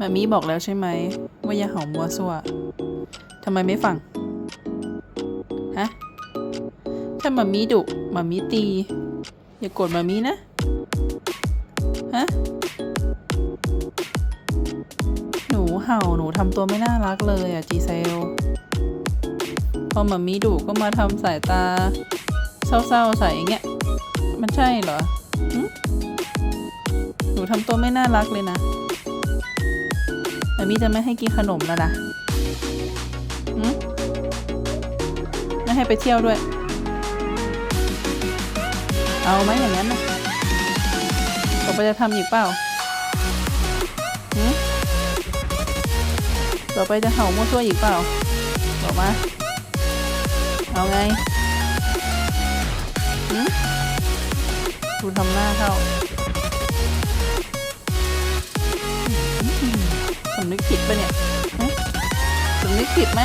มามีบอกแล้วใช่ไหม ว่าอย่าเห่ามัวซั่วทำไมไม่ฟัง ฮะ ถ้ามามีดุมามีตี อย่าโกรธมามีนะ ฮะ หนูเห่าหนูทำตัวไม่น่ารักเลยอะจีเซล พอมามีดุก็มาทำสายตา เศร้าๆใส่อย่างเงี้ย มันใช่เหรอ หนูทำตัวไม่น่ารักเลยนะ มามีจะไม่ให้กินขนมแล้วนะไม่ให้ไปเที่ยวด้วย เอาไหมอย่างนั้นนะต่อไปจะทำอีกเปล่าต่อไปจะเห่ามั่วซั่วอีกเปล่า บอกมา เอาไงหึดูทำหน้าเข้า สำนึกผิดปะเนี่ยสำนึกผิดไหม